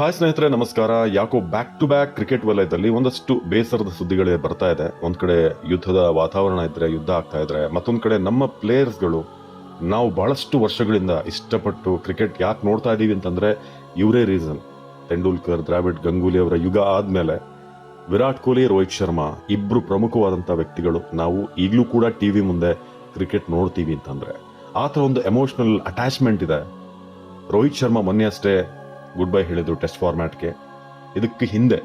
Hi ಸ್ನೇಹಿತರೆ, ನಮಸ್ಕಾರ. ಯಾಕೋ ಬ್ಯಾಕ್ ಟು ಬ್ಯಾಕ್ ಕ್ರಿಕೆಟ್ ವಲಯದಲ್ಲಿ ಒಂದಷ್ಟು ಬೇಸರದ ಸುದ್ದಿಗಳೇ ಬರ್ತಾ ಇದೆ. ಒಂದ್ ಕಡೆ ಯುದ್ಧದ ವಾತಾವರಣ ಇದ್ರೆ, ಯುದ್ಧ ಆಗ್ತಾ ಇದ್ರೆ, ಮತ್ತೊಂದ್ ಕಡೆ ನಮ್ಮ ಪ್ಲೇಯರ್ಸ್ಗಳು ನಾವು ಬಹಳಷ್ಟು ವರ್ಷಗಳಿಂದ ಇಷ್ಟಪಟ್ಟು ಕ್ರಿಕೆಟ್ ಯಾಕೆ ನೋಡ್ತಾ ಇದೀವಿ ಅಂತಂದ್ರೆ, ಇವರೇ ರೀಸನ್ ತೆಂಡೂಲ್ಕರ್, ದ್ರಾವಿಡ್, ಗಂಗೂಲಿ ಅವರ ಯುಗ ಆದ್ಮೇಲೆ ವಿರಾಟ್ ಕೊಹ್ಲಿ, ರೋಹಿತ್ ಶರ್ಮಾ ಇಬ್ರು ಪ್ರಮುಖವಾದಂತ ವ್ಯಕ್ತಿಗಳು ನಾವು ಈಗಲೂ ಕೂಡ ಟಿವಿ ಮುಂದೆ ಕ್ರಿಕೆಟ್ ನೋಡ್ತೀವಿ ಅಂತಂದ್ರೆ. ಆ ಥರ ಒಂದು ಎಮೋಷನಲ್ ಅಟ್ಯಾಚ್ಮೆಂಟ್ ಇದೆ. ರೋಹಿತ್ ಶರ್ಮಾ ಮೊನ್ನೆ ಅಷ್ಟೇ ಗುಡ್ ಬೈ ಹೇಳಿದ್ರು ಟೆಸ್ಟ್ ಫಾರ್ಮ್ಯಾಟ್ಗೆ. ಇದಕ್ಕೆ ಹಿಂದೆ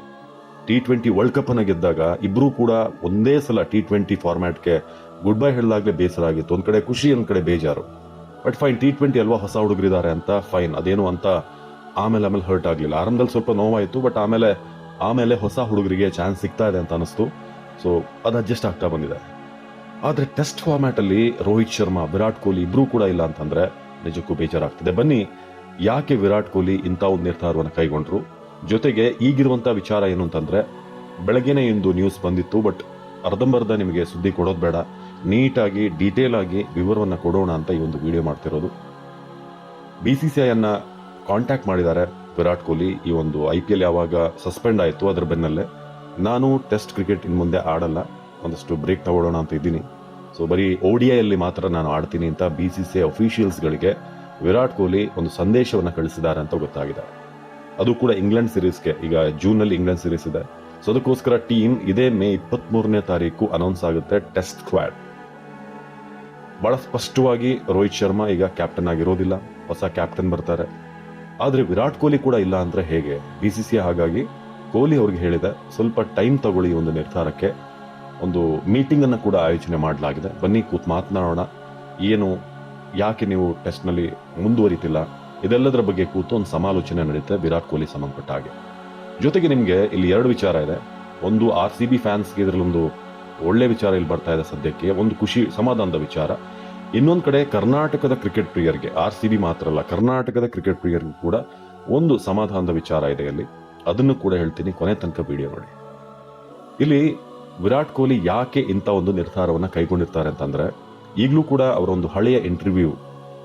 ಟಿ ಟ್ವೆಂಟಿ ವರ್ಲ್ಡ್ ಕಪ್ ಅನ್ನ ಗೆದ್ದಾಗ ಇಬ್ರು ಕೂಡ ಒಂದೇ ಸಲ ಟಿ ಟ್ವೆಂಟಿ ಫಾರ್ಮ್ಯಾಟ್ಗೆ ಗುಡ್ ಬೈ ಹೇಳಿದಾಗಲೇ ಬೇಸರ ಆಗಿತ್ತು ಒಂದ್ ಕಡೆ ಖುಷಿ, ಒಂದ್ ಕಡೆ ಬೇಜಾರು. ಬಟ್ ಫೈನ್ ಟಿ ಟ್ವೆಂಟಿ ಅಲ್ವಾ ಹೊಸ ಹುಡುಗರಿದ್ದಾರೆ ಅಂತ ಫೈನ್ ಅದೇನು ಅಂತ ಆಮೇಲೆ ಆಮೇಲೆ ಹರ್ಟ್ ಆಗಲಿಲ್ಲ. ಆರಂಭದಲ್ಲಿ ಸ್ವಲ್ಪ ನೋವಾಯಿತು ಬಟ್ ಆಮೇಲೆ ಆಮೇಲೆ ಹೊಸ ಹುಡುಗರಿಗೆ ಚಾನ್ಸ್ ಸಿಗ್ತಾ ಇದೆ ಅಂತ ಅನಿಸ್ತು ಸೊ ಅದು ಅಡ್ಜಸ್ಟ್ ಆಗ್ತಾ ಬಂದಿದೆ. ಆದ್ರೆ ಟೆಸ್ಟ್ ಫಾರ್ಮ್ಯಾಟ್ ಅಲ್ಲಿ ರೋಹಿತ್ ಶರ್ಮಾ, ವಿರಾಟ್ ಕೊಹ್ಲಿ ಇಬ್ಬರೂ ಕೂಡ ಇಲ್ಲ ಅಂತಂದ್ರೆ ನಿಜಕ್ಕೂ ಬೇಜಾರಾಗ್ತಿದೆ. ಬನ್ನಿ ಯಾಕೆ ವಿರಾಟ್ ಕೊಹ್ಲಿ ಇಂಥ ಒಂದು ನಿರ್ಧಾರವನ್ನು ಕೈಗೊಂಡ್ರು? ಜೊತೆಗೆ ಈಗಿರುವಂತ ವಿಚಾರ ಏನು ಅಂತಂದ್ರೆ, ಬೆಳಗ್ಗೆನೆ ಇಂದು ನ್ಯೂಸ್ ಬಂದಿತ್ತು ಬಟ್ ಅರ್ಧಂಬರ್ಧ ನಿಮಗೆ ಸುದ್ದಿ ಕೊಡೋದು ಬೇಡ. ನೀಟಾಗಿ ಡೀಟೇಲ್ ಆಗಿ ವಿವರವನ್ನು ಕೊಡೋಣ ಅಂತ ಈ ಒಂದು ವಿಡಿಯೋ ಮಾಡ್ತಿರೋದು. ಬಿ ಸಿ ಸಿ ಐ ಅನ್ನ ಕಾಂಟ್ಯಾಕ್ಟ್ ಮಾಡಿದ್ದಾರೆ ವಿರಾಟ್ ಕೊಹ್ಲಿ ಈ ಒಂದು ಐ ಪಿ ಎಲ್ ಯಾವಾಗ ಸಸ್ಪೆಂಡ್ ಆಯಿತು ಅದರ ಬೆನ್ನಲ್ಲೇ. ನಾನು ಟೆಸ್ಟ್ ಕ್ರಿಕೆಟ್ ಇನ್ನು ಮುಂದೆ ಆಡಲ್ಲ, ಒಂದಷ್ಟು ಬ್ರೇಕ್ ತಗೊಳ್ಳೋಣ ಅಂತ ಇದ್ದೀನಿ. ಸೊ ಬರೀ ಓಡಿಯಲ್ಲಿ ಮಾತ್ರ ನಾನು ಆಡ್ತೀನಿ ಅಂತ ಬಿ ಸಿ ಸಿ ಐ ಅಫಿಷಿಯಲ್ಸ್ಗಳಿಗೆ ವಿರಾಟ್ ಕೊಹ್ಲಿ ಒಂದು ಸಂದೇಶವನ್ನು ಕಳಿಸಿದ್ದಾರೆ ಅಂತ ಗೊತ್ತಾಗಿದೆ. ಅದು ಕೂಡ ಇಂಗ್ಲೆಂಡ್ ಸಿರೀಸ್ಗೆ ಈಗ ಜೂನ್ನಲ್ಲಿ ಇಂಗ್ಲೆಂಡ್ ಸೀರೀಸ್ ಇದೆ. ಸೊ ಅದಕ್ಕೋಸ್ಕರ ಟೀಮ್ ಇದೇ ಮೇ ಇಪ್ಪತ್ತ್ ಮೂರನೇ ತಾರೀಕು ಅನೌನ್ಸ್ ಆಗುತ್ತೆ ಟೆಸ್ಟ್ ಸ್ಕ್ವಾಡ್ ಬಹಳ ಸ್ಪಷ್ಟವಾಗಿ ರೋಹಿತ್ ಶರ್ಮಾ ಈಗ ಕ್ಯಾಪ್ಟನ್ ಆಗಿರೋದಿಲ್ಲ. ಹೊಸ ಕ್ಯಾಪ್ಟನ್ ಬರ್ತಾರೆ. ಆದರೆ ವಿರಾಟ್ ಕೊಹ್ಲಿ ಕೂಡ ಇಲ್ಲ ಅಂದ್ರೆ ಹೇಗೆ? ಬಿ ಸಿ ಸಿ ಹಾಗಾಗಿ ಕೊಹ್ಲಿ ಅವ್ರಿಗೆ ಹೇಳಿದೆ, ಸ್ವಲ್ಪ ಟೈಮ್ ತಗೊಳ್ಳಿ ಒಂದು ನಿರ್ಧಾರಕ್ಕೆ. ಒಂದು ಮೀಟಿಂಗ್ ಅನ್ನು ಕೂಡ ಆಯೋಜನೆ ಮಾಡಲಾಗಿದೆ. ಬನ್ನಿ ಕೂತ್ ಮಾತನಾಡೋಣ. ಏನು ಯಾಕೆ ನೀವು ಟೆಸ್ಟ್ನಲ್ಲಿ ಮುಂದುವರಿತಿಲ್ಲ? ಇದೆಲ್ಲದರ ಬಗ್ಗೆ ಕೂತು ಒಂದು ಸಮಾಲೋಚನೆ ನಡೆಯುತ್ತೆ ವಿರಾಟ್ ಕೊಹ್ಲಿ ಸಂಬಂಧಪಟ್ಟ ಹಾಗೆ. ಜೊತೆಗೆ ನಿಮಗೆ ಇಲ್ಲಿ ಎರಡು ವಿಚಾರ ಇದೆ. ಒಂದು ಆರ್ ಸಿ ಬಿ ಫ್ಯಾನ್ಸ್ಗೆ ಇದರಲ್ಲೊಂದು ಒಳ್ಳೆ ವಿಚಾರ ಇಲ್ಲಿ ಬರ್ತಾ ಇದೆ ಸದ್ಯಕ್ಕೆ, ಒಂದು ಖುಷಿ ಸಮಾಧಾನದ ವಿಚಾರ. ಇನ್ನೊಂದು ಕಡೆ ಕರ್ನಾಟಕದ ಕ್ರಿಕೆಟ್ ಪ್ರಿಯರ್ಗೆ ಆರ್ ಸಿ ಬಿ ಮಾತ್ರ ಅಲ್ಲ, ಕರ್ನಾಟಕದ ಕ್ರಿಕೆಟ್ ಪ್ರಿಯರ್ಗೂ ಕೂಡ ಒಂದು ಸಮಾಧಾನದ ವಿಚಾರ ಇದೆ ಇಲ್ಲಿ. ಅದನ್ನು ಕೂಡ ಹೇಳ್ತೀನಿ ಕೊನೆ ತನಕ ವಿಡಿಯೋ ನೋಡಿ. ಇಲ್ಲಿ ವಿರಾಟ್ ಕೊಹ್ಲಿ ಯಾಕೆ ಇಂಥ ಒಂದು ನಿರ್ಧಾರವನ್ನು ಕೈಗೊಂಡಿರ್ತಾರೆ ಅಂತಂದ್ರೆ ಈಗಲೂ ಕೂಡ ಅವರ ಒಂದು ಹಳೆಯ ಇಂಟರ್ವ್ಯೂ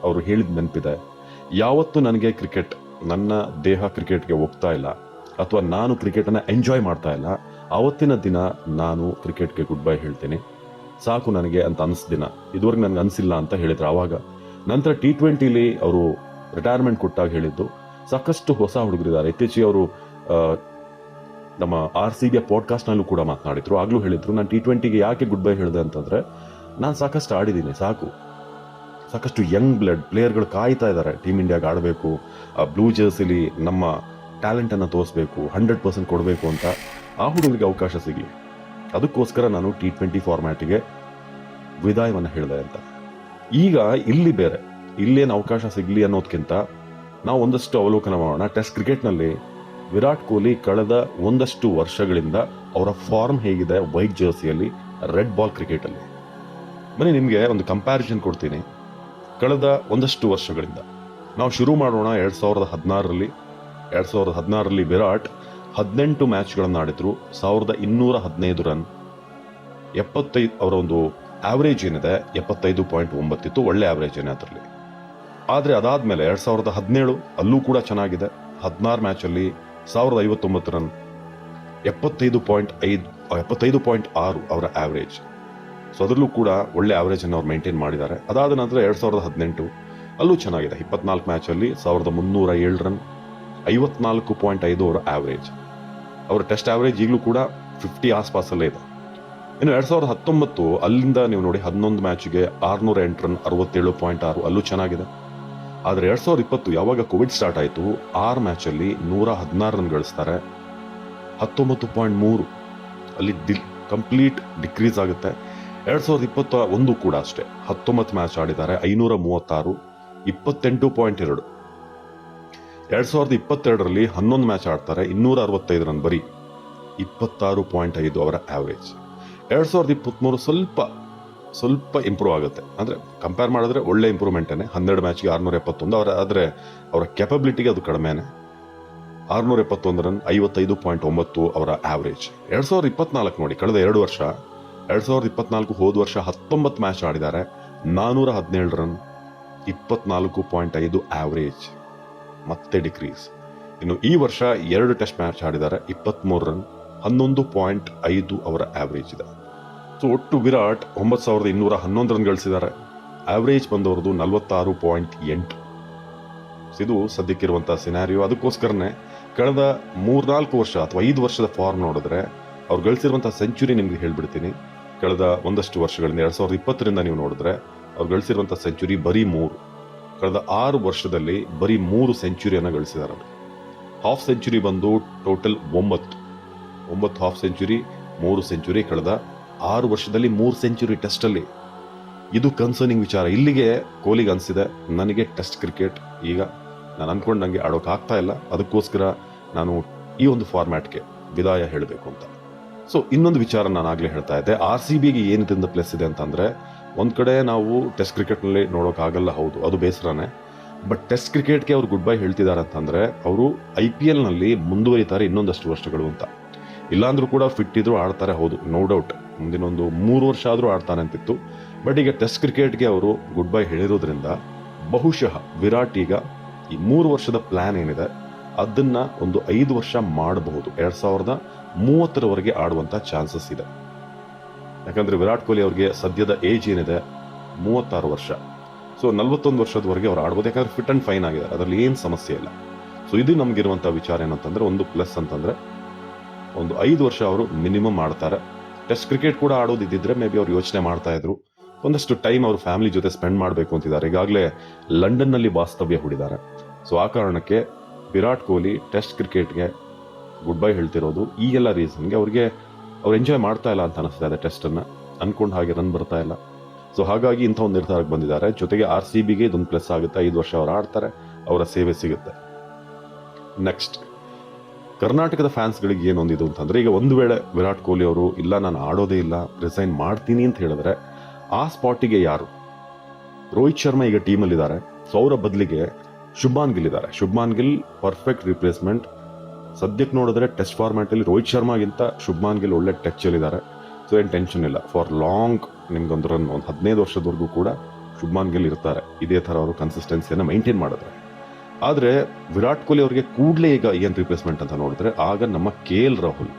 ಅವರು ಹೇಳಿದ ನೆನಪಿದೆ. ಯಾವತ್ತು ನನಗೆ ಕ್ರಿಕೆಟ್ ನನ್ನ ದೇಹ ಕ್ರಿಕೆಟ್ಗೆ ಹೋಗ್ತಾ ಇಲ್ಲ. ಅಥವಾ ನಾನು ಕ್ರಿಕೆಟನ್ನು ಎಂಜಾಯ್ ಮಾಡ್ತಾ ಇಲ್ಲ. ಆವತ್ತಿನ ದಿನ ನಾನು ಕ್ರಿಕೆಟ್ಗೆ ಗುಡ್ ಬೈ ಹೇಳ್ತೀನಿ. ಸಾಕು ನನಗೆ ಅಂತ ಅನಿಸ್ ದಿನ ಇದುವರೆಗೆ ನನಗೆ ಅನಿಸಿಲ್ಲ ಅಂತ ಹೇಳಿದ್ರು ಆವಾಗ. ನಂತರ ಟಿ ಟ್ವೆಂಟಿಲಿ ಅವರು ರಿಟೈರ್ಮೆಂಟ್ ಕೊಟ್ಟಾಗ ಹೇಳಿದ್ದು. ಸಾಕಷ್ಟು ಹೊಸ ಹುಡುಗರಿದ್ದಾರೆ. ಇತ್ತೀಚೆಗೆ ಅವರು ನಮ್ಮ ಆರ್ ಸಿ ಬಿಯ ಪಾಡ್ಕಾಸ್ಟ್ನಲ್ಲೂ ಕೂಡ ಮಾತನಾಡಿದ್ರು. ಆಗಲೂ ಹೇಳಿದ್ರು. ನಾನು ಟಿ ಟ್ವೆಂಟಿಗೆ ಯಾಕೆ ಗುಡ್ ಬೈ ಹೇಳಿದೆ ಅಂತಂದ್ರೆ ನಾನು ಸಾಕಷ್ಟು ಆಡಿದ್ದೀನಿ, ಸಾಕು. ಸಾಕಷ್ಟು ಯಂಗ್ ಬ್ಲಡ್ ಪ್ಲೇಯರ್ಗಳು ಕಾಯ್ತಾ ಇದ್ದಾರೆ ಟೀಮ್ ಇಂಡಿಯಾಗೆ ಆಡಬೇಕು ಬ್ಲೂ ಜರ್ಸಿಲಿ ನಮ್ಮ ಟ್ಯಾಲೆಂಟನ್ನು ತೋರಿಸ್ಬೇಕು ಹಂಡ್ರೆಡ್ ಪರ್ಸೆಂಟ್ ಕೊಡಬೇಕು ಅಂತ ಆ ಹುಡುಗರಿಗೆ ಅವಕಾಶ ಸಿಗಲಿ. ಅದಕ್ಕೋಸ್ಕರ ನಾನು ಟಿ ಟ್ವೆಂಟಿ ಫಾರ್ಮ್ಯಾಟಿಗೆ ವಿದಾಯವನ್ನು ಹೇಳಿದೆ ಅಂತ. ಈಗ ಇಲ್ಲಿ ಬೇರೆ, ಇಲ್ಲೇನು ಅವಕಾಶ ಸಿಗಲಿ ಅನ್ನೋದಕ್ಕಿಂತ ನಾವು ಒಂದಷ್ಟು ಅವಲೋಕನ ಮಾಡೋಣ. ಟೆಸ್ಟ್ ಕ್ರಿಕೆಟ್ನಲ್ಲಿ ವಿರಾಟ್ ಕೊಹ್ಲಿ ಕಳೆದ ಒಂದಷ್ಟು ವರ್ಷಗಳಿಂದ ಅವರ ಫಾರ್ಮ್ ಹೇಗಿದೆ ವೈಟ್ ಜರ್ಸಿಯಲ್ಲಿ ರೆಡ್ ಬಾಲ್ ಕ್ರಿಕೆಟಲ್ಲಿ ಬನ್ನಿ ನಿಮಗೆ ಒಂದು ಕಂಪ್ಯಾರಿಸನ್ ಕೊಡ್ತೀನಿ. ಕಳೆದ ಒಂದಷ್ಟು ವರ್ಷಗಳಿಂದ. ನಾವು ಶುರು ಮಾಡೋಣ ಎರಡು ಸಾವಿರದ ಹದಿನಾರರಲ್ಲಿ. ಎರಡು ಸಾವಿರದ ಹದಿನಾರರಲ್ಲಿ ವಿರಾಟ್ ಹದಿನೆಂಟು ಮ್ಯಾಚ್ಗಳನ್ನು ಆಡಿದ್ರು. ಸಾವಿರದ ಇನ್ನೂರ ಹದಿನೈದು ರನ್ ಎಪ್ಪತ್ತೈದು ಅವರ ಒಂದು ಆವರೇಜ್ ಏನಿದೆ? ಎಪ್ಪತ್ತೈದು ಪಾಯಿಂಟ್ ಒಂಬತ್ತಿತ್ತು ಒಳ್ಳೆ ಆವರೇಜ್ ಏನೇ ಅದರಲ್ಲಿ. ಆದರೆ ಅದಾದ್ಮೇಲೆ ಎರಡು ಸಾವಿರದ ಹದಿನೇಳು ಅಲ್ಲೂ ಕೂಡ ಚೆನ್ನಾಗಿದೆ. ಹದಿನಾರು ಮ್ಯಾಚಲ್ಲಿ ಸಾವಿರದ ಐವತ್ತೊಂಬತ್ತು ರನ್ ಎಪ್ಪತ್ತೈದು ಪಾಯಿಂಟ್ ಐದು, ಎಪ್ಪತ್ತೈದು ಪಾಯಿಂಟ್ ಆರು ಅವರ ಆವರೇಜ್ ಸೊ ಅದರಲ್ಲೂ ಕೂಡ ಒಳ್ಳೆ ಆವರೇಜ್ ಅನ್ನು ಅವ್ರು ಮೇಂಟೈನ್ ಮಾಡಿದ್ದಾರೆ. ಅದಾದ ನಂತರ ಎರಡ್ ಸಾವಿರದ ಹದಿನೆಂಟು ಅಲ್ಲೂ ಚೆನ್ನಾಗಿದೆ. ಇಪ್ಪತ್ನಾಲ್ಕು ಮ್ಯಾಚಲ್ಲಿ ಸಾವಿರದ ಮುನ್ನೂರ ಏಳು ರನ್ ಐವತ್ನಾಲ್ಕು ಪಾಯಿಂಟ್ ಐದು ಅವರ ಆವರೇಜ್ ಅವರ ಟೆಸ್ಟ್ ಆವರೇಜ್ ಈಗಲೂ ಕೂಡ ಫಿಫ್ಟಿ ಆಸ್ಪಾಸಲ್ಲೇ ಇದೆ. ಇನ್ನು ಎರಡು ಸಾವಿರದ ಹತ್ತೊಂಬತ್ತು ಅಲ್ಲಿಂದ ನೀವು ನೋಡಿ ಹದಿನೊಂದು ಮ್ಯಾಚ್ಗೆ ಆರುನೂರ ಎಂಟು ರನ್ ಅರವತ್ತೇಳು ಪಾಯಿಂಟ್ ಆರು, ಅಲ್ಲೂ ಚೆನ್ನಾಗಿದೆ. ಆದರೆ ಎರಡ್ ಸಾವಿರದ ಇಪ್ಪತ್ತು ಯಾವಾಗ ಕೋವಿಡ್ ಸ್ಟಾರ್ಟ್ ಆಯಿತು, ಆರು ಮ್ಯಾಚಲ್ಲಿ ನೂರ ಹದಿನಾರು ರನ್ ಗಳಿಸ್ತಾರೆ. ಹತ್ತೊಂಬತ್ತು ಪಾಯಿಂಟ್ ಮೂರು ಅಲ್ಲಿ ಡಿ ಕಂಪ್ಲೀಟ್ ಡಿಕ್ರೀಸ್ ಆಗುತ್ತೆ. ಎರಡ್ ಸಾವಿರದ ಇಪ್ಪತ್ತ ಒಂದು ಕೂಡ ಅಷ್ಟೇ. ಹತ್ತೊಂಬತ್ತು ಮ್ಯಾಚ್ ಆಡಿದ್ದಾರೆ. ಐನೂರ ಮೂವತ್ತಾರು, ಇಪ್ಪತ್ತೆಂಟು ಪಾಯಿಂಟ್ ಎರಡು. ಎರಡ್ ಸಾವಿರದ ಇಪ್ಪತ್ತೆರಡರಲ್ಲಿ ಹನ್ನೊಂದು ಮ್ಯಾಚ್ ಆಡ್ತಾರೆ. ಇನ್ನೂರ ಅರವತ್ತೈದು ರನ್ ಬರೀ ಇಪ್ಪತ್ತಾರು ಪಾಯಿಂಟ್ ಐದು ಅವರ ಆವರೇಜ್ ಎರಡ್ ಸಾವಿರದ ಇಪ್ಪತ್ತ್ಮೂರು ಸ್ವಲ್ಪ ಸ್ವಲ್ಪ ಇಂಪ್ರೂವ್ ಆಗುತ್ತೆ. ಅಂದ್ರೆ ಕಂಪೇರ್ ಮಾಡಿದ್ರೆ ಒಳ್ಳೆ ಇಂಪ್ರೂವ್ಮೆಂಟೇ ಹನ್ನೆರಡು ಮ್ಯಾಚ್ಗೆ ಆರುನೂರ ಎಪ್ಪತ್ತೊಂದು ಅವರ, ಆದರೆ ಅವರ ಕೆಪಬಿಲಿಟಿಗೆ ಅದು ಕಡಿಮೆನೆ ಆರ್ನೂರ ಎಪ್ಪತ್ತೊಂದು ರನ್ ಐವತ್ತೈದು ಪಾಯಿಂಟ್ ಒಂಬತ್ತು ಅವರ ಆವರೇಜ್ ಎರಡ್ ಸಾವಿರದ ಇಪ್ಪತ್ನಾಲ್ಕು ನೋಡಿ, ಕಳೆದ ಎರಡು ವರ್ಷ ಎರಡ್ ಸಾವಿರದ ಇಪ್ಪತ್ನಾಲ್ಕು ಹೋದ ವರ್ಷ ಹತ್ತೊಂಬತ್ತು ಮ್ಯಾಚ್ ಆಡಿದ್ದಾರೆ. ನಾನೂರ ಹದಿನೇಳು ರನ್ ಇಪ್ಪತ್ನಾಲ್ಕು ಪಾಯಿಂಟ್ ಐದು ಆವರೇಜ್ ಮತ್ತೆ ಡಿಕ್ರೀಸ್ ಇನ್ನು ಈ ವರ್ಷ ಎರಡು ಟೆಸ್ಟ್ ಮ್ಯಾಚ್ ಆಡಿದ್ದಾರೆ. ಇಪ್ಪತ್ತ್ಮೂರು ರನ್ ಹನ್ನೊಂದು ಪಾಯಿಂಟ್ ಐದು ಅವರ ಆವರೇಜ್ ಇದೆ. ಸೊ ಒಟ್ಟು ವಿರಾಟ್ ಒಂಬತ್ತು ಸಾವಿರದ ಇನ್ನೂರ ಹನ್ನೊಂದು ರನ್ ಗಳಿಸಿದ್ದಾರೆ. ಆವರೇಜ್ ಬಂದವರದು ನಲವತ್ತಾರು ಪಾಯಿಂಟ್ ಎಂಟು. ಇದು ಸದ್ಯಕ್ಕಿರುವಂಥ ಸಿನಾರಿಯೋ ಅದಕ್ಕೋಸ್ಕರನೇ ಕಳೆದ ಮೂರ್ನಾಲ್ಕು ವರ್ಷ ಅಥವಾ ಐದು ವರ್ಷದ ಫಾರ್ಮ್ ನೋಡಿದ್ರೆ ಅವ್ರು ಗಳಿಸಿರುವಂಥ ಸೆಂಚುರಿ ನಿಮಗೆ ಹೇಳ್ಬಿಡ್ತೀನಿ. ಕಳೆದ ಒಂದಷ್ಟು ವರ್ಷಗಳಿಂದ, ಎರಡು ಸಾವಿರದ ಇಪ್ಪತ್ತರಿಂದ ನೀವು ನೋಡಿದ್ರೆ ಅವ್ರು ಗಳಿಸಿರುವಂಥ ಸೆಂಚುರಿ ಬರೀ ಮೂರು. ಕಳೆದ ಆರು ವರ್ಷದಲ್ಲಿ ಬರೀ ಮೂರು ಸೆಂಚುರಿಯನ್ನು ಗಳಿಸಿದ್ದಾರೆ ಅವರು. ಹಾಫ್ ಸೆಂಚುರಿ ಬಂದು ಟೋಟಲ್ ಒಂಬತ್ತು. ಒಂಬತ್ತು ಹಾಫ್ ಸೆಂಚುರಿ, ಮೂರು ಸೆಂಚುರಿ ಕಳೆದ ಆರು ವರ್ಷದಲ್ಲಿ ಮೂರು ಸೆಂಚುರಿ ಟೆಸ್ಟಲ್ಲಿ ಇದು ಕನ್ಸರ್ನಿಂಗ್ ವಿಚಾರ. ಇಲ್ಲಿಗೆ ಕೊಹ್ಲಿಗೆ ಅನಿಸಿದೆ, ನನಗೆ ಟೆಸ್ಟ್ ಕ್ರಿಕೆಟ್, ಈಗ ನಾನು ಅನ್ಕೊಂಡಂಗೆ ಆಡೋಕೆ ಆಗ್ತಾ ಇಲ್ಲ. ಅದಕ್ಕೋಸ್ಕರ ನಾನು ಈ ಒಂದು ಫಾರ್ಮ್ಯಾಟ್ಗೆ ವಿದಾಯ ಹೇಳಬೇಕು ಅಂತ. ಸೊ ಇನ್ನೊಂದು ವಿಚಾರ ನಾನು ಆಗಲೇ ಹೇಳ್ತಾ ಇದ್ದೆ. ಆರ್ ಸಿ ಬಿಗೆ ಏನಿದಿಂದ ಪ್ಲಸ್ ಇದೆ ಅಂತಂದ್ರೆ, ಒಂದು ಕಡೆ ನಾವು ಟೆಸ್ಟ್ ಕ್ರಿಕೆಟ್ನಲ್ಲಿ ನೋಡೋಕ್ಕಾಗಲ್ಲ ಹೌದು, ಅದು ಬೇಸರನೇ. ಬಟ್ ಟೆಸ್ಟ್ ಕ್ರಿಕೆಟ್ಗೆ ಅವ್ರು ಗುಡ್ ಬೈ ಹೇಳ್ತಿದ್ದಾರೆ ಅಂತಂದ್ರೆ, ಅವರು ಐ ಪಿ ಎಲ್ನಲ್ಲಿ ಮುಂದುವರಿತಾರೆ ಇನ್ನೊಂದಷ್ಟು ವರ್ಷಗಳು ಅಂತ. ಇಲ್ಲಾಂದ್ರೂ ಕೂಡ ಫಿಟ್ ಇದ್ರು ಆಡ್ತಾರೆ, ಹೌದು ನೋ ಡೌಟ್ ಮುಂದಿನೊಂದು ಮೂರು ವರ್ಷ ಆದರೂ ಆಡ್ತಾನೆ ಅಂತಿತ್ತು. ಬಟ್ ಈಗ ಟೆಸ್ಟ್ ಕ್ರಿಕೆಟ್ಗೆ ಅವರು ಗುಡ್ ಬೈ ಹೇಳಿರೋದ್ರಿಂದ, ಬಹುಶಃ ವಿರಾಟ್ ಈಗ ಈ ಮೂರು ವರ್ಷದ ಪ್ಲಾನ್ ಏನಿದೆ ಅದನ್ನ ಒಂದು ಐದು ವರ್ಷ ಮಾಡಬಹುದು. ಎರಡ್ ಸಾವಿರದ ಮೂವತ್ತರವರೆಗೆ ಆಡುವಂತ ಚಾನ್ಸಸ್ ಇದೆ. ಯಾಕಂದ್ರೆ ವಿರಾಟ್ ಕೊಹ್ಲಿ ಅವ್ರಿಗೆ ಸದ್ಯದ ಏಜ್ ಏನಿದೆ? ಮೂವತ್ತಾರು ವರ್ಷ. ಸೊ ನಲವತ್ತೊಂದು ವರ್ಷದವರೆಗೆ ಅವ್ರು ಆಡ್ಬೋದು. ಯಾಕಂದ್ರೆ ಫಿಟ್ ಅಂಡ್ ಫೈನ್ ಆಗಿದ್ದಾರೆ. ಅದರಲ್ಲಿ ಏನು ಸಮಸ್ಯೆ ಇಲ್ಲ. ಸೊ ಇದು ನಮ್ಗಿರುವಂತ ವಿಚಾರ ಏನಂತಂದ್ರೆ, ಒಂದು ಪ್ಲಸ್ ಅಂತಂದ್ರೆ, ಒಂದು ಐದು ವರ್ಷ ಅವರು ಮಿನಿಮಮ್ ಆಡ್ತಾರೆ. ಟೆಸ್ಟ್ ಕ್ರಿಕೆಟ್ ಕೂಡ ಆಡೋದು ಇದ್ದಿದ್ರೆ ಮೇ ಬಿ ಅವ್ರು ಯೋಚನೆ ಮಾಡ್ತಾ ಇದ್ರು. ಒಂದಷ್ಟು ಟೈಮ್ ಅವರು ಫ್ಯಾಮಿಲಿ ಜೊತೆ ಸ್ಪೆಂಡ್ ಮಾಡಬೇಕು ಅಂತಿದ್ದಾರೆ. ಈಗಾಗಲೇ ಲಂಡನ್ನಲ್ಲಿ ವಾಸ್ತವ್ಯ ಹೂಡಿದ್ದಾರೆ. ಸೊ ಆ ಕಾರಣಕ್ಕೆ ವಿರಾಟ್ ಕೊಹ್ಲಿ ಟೆಸ್ಟ್ ಕ್ರಿಕೆಟ್ಗೆ ಗುಡ್ ಬೈ ಹೇಳ್ತಿರೋದು ಈ ಎಲ್ಲ ರೀಸನ್ಗೆ ಅವ್ರಿಗೆ ಅವ್ರು ಎಂಜಾಯ್ ಮಾಡ್ತಾ ಇಲ್ಲ ಅಂತ ಅನಿಸ್ತಾ ಇದೆ ಟೆಸ್ಟನ್ನು ಅನ್ಕೊಂಡು ಹಾಗೆ ರನ್ ಬರ್ತಾ ಇಲ್ಲ. ಸೊ ಹಾಗಾಗಿ ಇಂಥ ಒಂದು ನಿರ್ಧಾರಕ್ಕೆ ಬಂದಿದ್ದಾರೆ. ಜೊತೆಗೆ ಆರ್ ಸಿ ಬಿಗೆ ಇದೊಂದು ಪ್ಲಸ್ ಆಗುತ್ತೆ. ಐದು ವರ್ಷ ಅವ್ರು ಆಡ್ತಾರೆ. ಅವರ ಸೇವೆ ಸಿಗುತ್ತೆ. ನೆಕ್ಸ್ಟ್ ಕರ್ನಾಟಕದ ಫ್ಯಾನ್ಸ್ಗಳಿಗೆ ಒಂದಿದು ಅಂತಂದ್ರೆ ಈಗ ಒಂದು ವೇಳೆ ವಿರಾಟ್ ಕೊಹ್ಲಿ ಅವರು, ಇಲ್ಲ ನಾನು ಆಡೋದೇ ಇಲ್ಲ ರಿಸೈನ್ ಮಾಡ್ತೀನಿ ಅಂತ ಹೇಳಿದ್ರೆ ಆ ಸ್ಪಾಟಿಗೆ ಯಾರು? ರೋಹಿತ್ ಶರ್ಮಾ ಈಗ ಟೀಮಲ್ಲಿದ್ದಾರೆ ಸೊ ಅವರ ಬದಲಿಗೆ ಶುಭಾನ್ ಗಿಲ್ ಇದ್ದಾರೆ ಶುಭ್ಮಾನ್ ಗಿಲ್ ಪರ್ಫೆಕ್ಟ್ ರಿಪ್ಲೇಸ್ಮೆಂಟ್ ಸದ್ಯಕ್ಕೆ ನೋಡಿದ್ರೆ ಟೆಸ್ಟ್ ಫಾರ್ಮ್ಯಾಟಲ್ಲಿ ರೋಹಿತ್ ಶರ್ಮಾಗಿಂತ ಶುಭ್ಮಾನ್ ಗಿಲ್ ಒಳ್ಳೆ ಟಚ್ ಇದ್ದಾರೆ ಸೊ ಏನು ಟೆನ್ಷನ್ ಇಲ್ಲ. ಫಾರ್ ಲಾಂಗ್ ನಿಮ್ದೊಂದು ರನ್ ಒಂದು ಹದಿನೈದು ವರ್ಷದವರೆಗೂ ಕೂಡ ಶುಭ್ಮಾನ್ ಗಿಲ್ ಇರ್ತಾರೆ. ಇದೇ ಥರ ಅವರು ಕನ್ಸಿಸ್ಟೆನ್ಸಿಯನ್ನು ಮೈಂಟೈನ್ ಮಾಡಿದ್ರೆ. ಆದರೆ ವಿರಾಟ್ ಕೊಹ್ಲಿ ಅವರಿಗೆ ಕೂಡಲೇ ಈಗ ಏನು ರಿಪ್ಲೇಸ್ಮೆಂಟ್ ಅಂತ ನೋಡಿದ್ರೆ ಆಗ ನಮ್ಮ K L Rahul.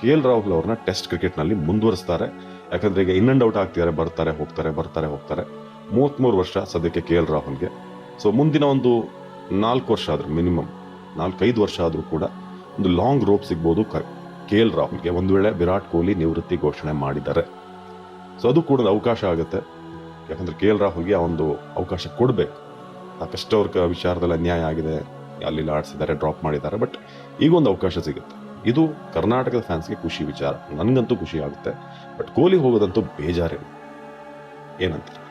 K L Rahul ಅವ್ರನ್ನ ಟೆಸ್ಟ್ ಕ್ರಿಕೆಟ್ನಲ್ಲಿ ಮುಂದುವರಿಸ್ತಾರೆ. ಯಾಕಂದ್ರೆ ಈಗ ಇನ್ ಅಂಡ್ ಔಟ್ ಆಗ್ತಿದ್ದಾರೆ ಬರ್ತಾರೆ, ಹೋಗ್ತಾರೆ ಬರ್ತಾರೆ, ಹೋಗ್ತಾರೆ. ಮೂವತ್ತ್ಮೂರು ವರ್ಷ ಸದ್ಯಕ್ಕೆ ಕೆ ಎಲ್ ರಾಹುಲ್ಗೆ. ಸೊ ಮುಂದಿನ ಒಂದು ನಾಲ್ಕು ವರ್ಷ ಆದರೂ ಮಿನಿಮಮ್ ನಾಲ್ಕೈದು ವರ್ಷ ಆದರೂ ಕೂಡ ಒಂದು ಲಾಂಗ್ ರೋಪ್ ಸಿಗ್ಬೋದು. ಕೆ ಎಲ್ ರಾಹುಲ್ಗೆ ಒಂದು ವೇಳೆ ವಿರಾಟ್ ಕೊಹ್ಲಿ ನಿವೃತ್ತಿ ಘೋಷಣೆ ಮಾಡಿದ್ದಾರೆ. ಸೊ ಅದು ಕೂಡ ಒಂದು ಅವಕಾಶ ಆಗುತ್ತೆ. ಯಾಕಂದರೆ ಕೆ ಎಲ್ ರಾಹುಲ್ಗೆ ಆ ಒಂದು ಅವಕಾಶ ಕೊಡಬೇಕು. ಸಾಕಷ್ಟು ಅವ್ರ ಕ- ವಿಚಾರದಲ್ಲಿ ಅನ್ಯಾಯ ಆಗಿದೆ. ಅಲ್ಲಿ ಆಡಿಸಿದ್ದಾರೆ ಡ್ರಾಪ್ ಮಾಡಿದ್ದಾರೆ. ಬಟ್ ಈಗ ಒಂದು ಅವಕಾಶ ಸಿಗುತ್ತೆ. ಇದು ಕರ್ನಾಟಕದ ಫ್ಯಾನ್ಸ್ಗೆ ಖುಷಿ ವಿಚಾರ. ನನಗಂತೂ ಖುಷಿ ಆಗುತ್ತೆ. ಬಟ್ ಕೊಹ್ಲಿ ಹೋಗೋದಂತೂ ಬೇಜಾರಿಲ್ಲ ಏನಂತಾರೆ?